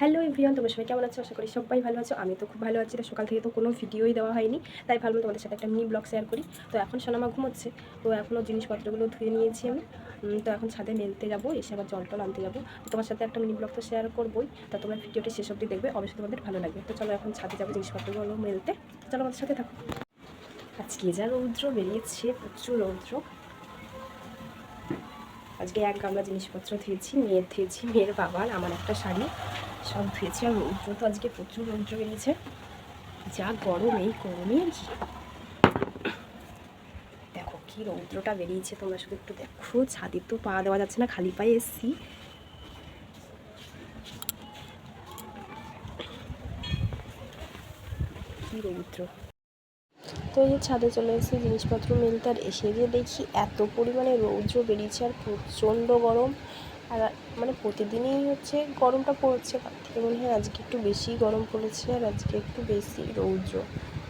Hello everyone, তোমরা সবাই কেমন আছো? আশা করি সবাই ভালো আছো। আমি তো খুব ভালো আছি। সকাল থেকে তো কোনো ভিডিওই দেওয়া হয়নি, তাই ভাবলাম তোমাদের সাথে একটা মিনি ব্লগ শেয়ার করি। তো এখন সোনামা ঘুমোচ্ছে, তো এখনও জিনিসপত্রগুলো ধুয়ে নিয়েছি আমি। তো এখন ছাদে মেলতে যাব, এসে আবার জল টল আনতে যাব। তোমার সাথে একটা মিনি ব্লগ তো শেয়ার করবোই, তো তোমরা ভিডিওটি শেষ অবধি দেখবে, অবশ্যই তোমাদের ভালো লাগবে। তো চলো এখন ছাদে যাব জিনিসপত্রগুলো মেলতে। চলো আমাদের সাথে থাকো। আজকে যা রৌদ্র বেরিয়েছে, প্রচুর রৌদ্র। আজকে এক গামলা জিনিসপত্র ধুয়েছি, মেয়ের ধুয়েছি, মেয়ের বাবার, আমার একটা শাড়ি, সব ধুয়েছি আর রৌদ্র তো আজকে প্রচুর রৌদ্র বেরিয়েছে। যা গরম, এই গরমে আর কি? দেখো কি রৌদ্রটা বেরিয়েছে, তোমরা শুধু একটু দেখো, ছাদে তো পা দেওয়া যাচ্ছে না, খালি পায়ে এসছি। কি রৌদ্র? এই ছাদে চলে এসেছি জিনিসপত্র মেলতে আর এসে গিয়ে দেখি এত পরিমাণে রৌদ্র বেরিয়েছে আর প্রচণ্ড গরম। আর মানে প্রতিদিনই হচ্ছে গরমটা পড়ছে তার থেকে। মনে হয় আজকে একটু বেশি গরম পড়েছে আর আজকে একটু বেশি রৌদ্র।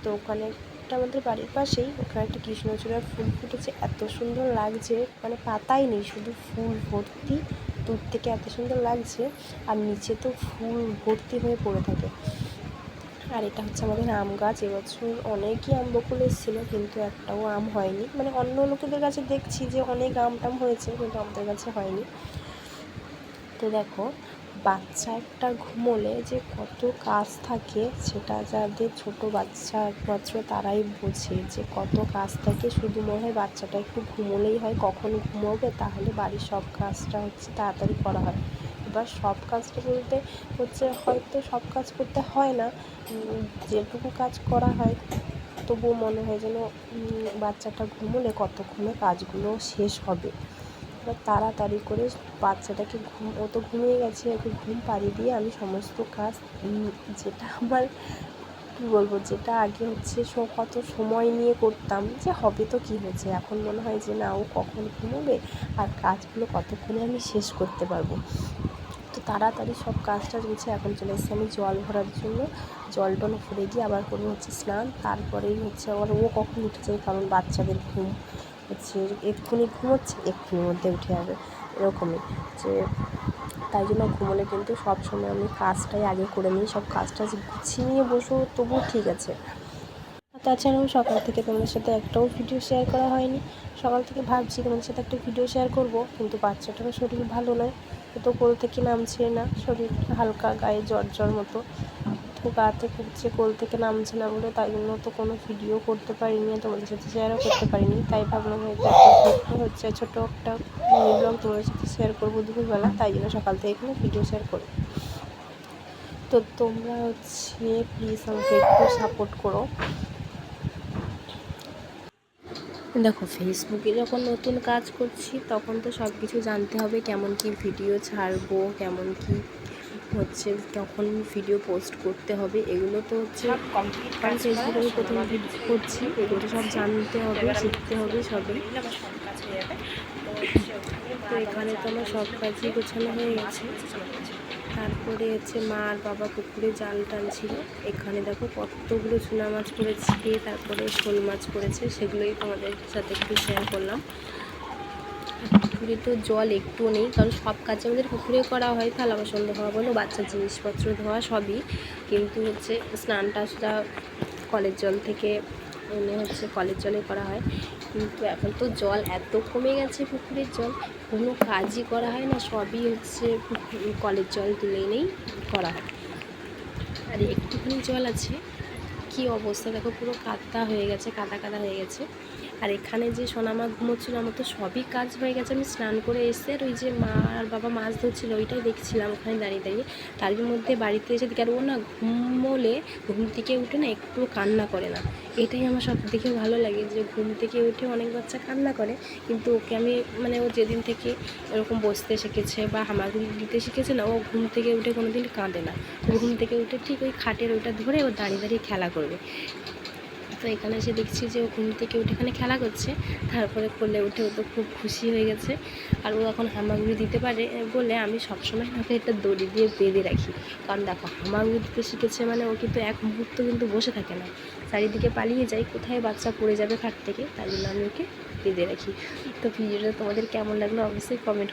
তো ওখানে একটা আমাদের বাড়ির পাশেই ওখানে একটা কৃষ্ণচূড়ার ফুল ফুটেছে। এত সুন্দর লাগছে। মানে পাতাই নেই, শুধু ফুল ভর্তি। দূর থেকে এত সুন্দর লাগছে। আর নিচে তো ফুল ভর্তি হয়ে পড়ে থাকে। আর এটা হচ্ছে আমাদের আম গাছ, এবছর অনেকই আম বকুল এসেছিল, কিন্তু একটাও আম হয়নি। মানে অন্য লোকেদের কাছে দেখছি যে অনেক আম টাম হয়েছে, কিন্তু আমাদের কাছে হয়নি। তো দেখো, বাচ্চা একটা ঘুমোলে যে কত কাজ থাকে, সেটা যাদের ছোট বাচ্চা একমাত্র তারাই বোঝে যে কত কাজ থাকে। শুধু মনে হয় বাচ্চাটা একটু ঘুমোলেই হয়, কখন ঘুমোবে, তাহলে বাড়ির সব কাজটা হচ্ছে তাড়াতাড়ি করা হয়। এবার সব কাজটা বলতে হচ্ছে হয়তো সব কাজ করতে হয় না যেটুকু কাজ করা হয় তবুও মনে হয় যেন বাচ্চাটা ঘুমোলে কতক্ষণে কাজগুলো শেষ হবে। এবার তাড়াতাড়ি করে বাচ্চাটাকে ঘুম, ও তো ঘুমিয়ে গেছে, ওকে ঘুম পাড়িয়ে দিয়ে আমি সমস্ত কাজ যেটা আমার, কী বলব, যেটা আগে হচ্ছে কত সময় নিয়ে করতাম যে হবে তো কী হয়েছে, এখন মনে হয় যে না, ও কখন ঘুমোবে আর কাজগুলো কতক্ষণে আমি শেষ করতে পারব। তো তাড়াতাড়ি সব কাজ টাজ গুছিয়ে এখন চলে এসেছি আমি জল ভরার জন্য। জল টল ভরে গিয়ে আবার করব হচ্ছে স্নান। তারপরেই হচ্ছে আবার ও কখন উঠে যায় কারণ বাচ্চাদের ঘুম হচ্ছে, এক্ষুনি ঘুমোচ্ছে, এক্ষুনির মধ্যে উঠে যাবে, এরকমই। যে তাই জন্য ঘুমোলে কিন্তু সব সময় আমি কাজটাই আগে করে নিই, সব কাজ টাজ গুছিয়ে নিয়ে বসবো তবুও ঠিক আছে। তাছাড়াও সকাল থেকে তোমাদের সাথে একটাও ভিডিও শেয়ার করা হয়নি। সকাল থেকে ভাবছি তোমাদের সাথে একটা ভিডিও শেয়ার করব, কিন্তু বাচ্চাটারও শরীর ভালো নয় তো কোল থেকে নামছে না, শরীর হালকা গায়ে জ্বর জ্বর মতো। তো গা থেকে হচ্ছে কোল থেকে নামছে না বলে তাই জন্য তো কোনো ভিডিও করতে পারিনি তোমাদের সাথে শেয়ারও করতে পারিনি। তাই ভাবলাম হয়তো একটা হচ্ছে ছোটো একটা মিনি ব্লগ তোমাদের সাথে শেয়ার করব দুপুরবেলা, তাই জন্য সকাল থেকে এখানে ভিডিও শেয়ার করি তো তোমরা হচ্ছে প্লিজ আমাকে একটু সাপোর্ট করো। দেখো ফেসবুকে যখন নতুন কাজ করছি তখন তো সব কিছু জানতে হবে কেমন কি ভিডিও ছাড়বো কেমন কি হচ্ছে তখন ভিডিও পোস্ট করতে হবে। এগুলো তো হচ্ছে কারণ ফেসবুকে আমি প্রথম ভিডিও করছি এগুলো সব জানতে হবে শিখতে হবে সবই তো এখানে তো আমার সব কাজই গোছানো হয়ে গেছে। তারপরে হচ্ছে মা আর বাবা পুকুরে জাল টানছিল। এখানে দেখো কতগুলো চুনা মাছ পড়েছে তারপরে শোল মাছ পড়েছে, সেগুলোই তোমাদের সাথে একটু শেয়ার করলাম। পুকুরে তো জল একটুও নেই, কারণ সব কাজ আমাদের পুকুরে করা হয়, থালা বাসন ধোয়া বলো, বাচ্চার জিনিসপত্র ধোয়া সবই। কিন্তু হচ্ছে স্নানটা সেটা কলের জল থেকে এনে হচ্ছে কলের জলে করা হয়। কিন্তু এখন তো জল এত কমে গেছে পুকুরের জল, কোনো কাজই করা হয় না, সবই হচ্ছে কলের জল তুলে এনেই করা হয়। আর একটুখানি জল আছে, কি অবস্থা দেখো, পুরো কাদা হয়ে গেছে, কাদা কাদা হয়ে গেছে। আর এখানে যে সোনা সোনামা ঘুমোচ্ছিল, আমার তো সবই কাজ হয়ে গেছে। আমি স্নান করে এসে আর ওই যে মা আর বাবা মাছ ধরছিল, ওইটাই দেখছিলাম ওখানে দাঁড়িয়ে দাঁড়িয়ে। তার মধ্যে বাড়িতে এসে দেখি, আর ও না ঘুমোলে, ঘুম থেকে উঠে না একটু কান্না করে না। এটাই আমার সব থেকে ভালো লাগে যে ঘুম থেকে উঠে অনেক বাচ্চা কান্না করে, কিন্তু ওকে আমি মানে ও যেদিন থেকে এরকম বসতে শিখেছে বা হামাগুড়ি দিতে শিখেছে না, ও ঘুম থেকে উঠে কোনো দিন কাঁদে না। ঘুম থেকে উঠে ঠিক ওই খাটের ওইটা ধরে ও দাঁড়িয়ে দাঁড়িয়ে খেলা করবে। তো এখানে এসে দেখছি যে ও ঘুম থেকে উঠে এখানে খেলা করছে। তারপরে কোলে উঠে ও তো খুব খুশি হয়ে গেছে। আর ও এখন হামাগুড়ি দিতে পারে বলে আমি সবসময় ওকে একটা দড়ি দিয়ে বেঁধে রাখি। কারণ দেখো, হামাগুড়ি দিতে শিখেছে মানে ও কিন্তু এক মুহূর্ত কিন্তু বসে থাকে না। চারিদিকে পালিয়ে যায়, কোথায় বাচ্চা পড়ে যাবে খাট থেকে, তার জন্য আমি ওকে বেঁধে রাখি। তো ভিডিওটা তোমাদের কেমন লাগল অবশ্যই কমেন্ট